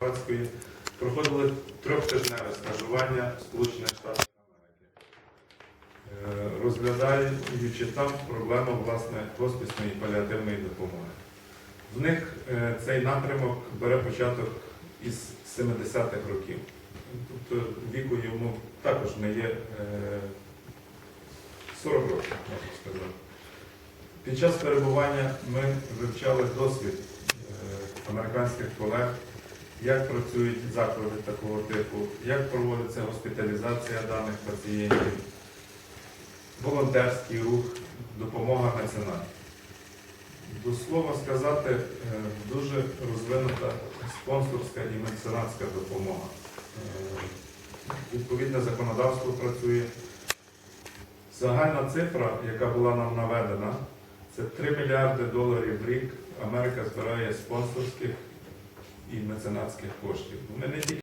Закарпатської проходили трьохтижневе стажування Сполучених Штатах Америки, Е, розглядаючи там проблему власне хоспісної паліативної допомоги. В них е, цей напрямок бере початок із 70-х років. Тобто віку йому також не є е, 40 років, можна сказати. Під час перебування ми вивчали досвід е, американських колег, як працюють заклади такого типу, як проводиться госпіталізація даних пацієнтів, волонтерський рух, допомога меценатів. До слова сказати, е, дуже розвинута спонсорська і меценатська допомога. Е, Відповідне законодавство працює. Загальна цифра, яка була нам наведена, це 3 мільярди доларів в рік Америка збирає спонсорських і меценатських коштів. Ми не тільки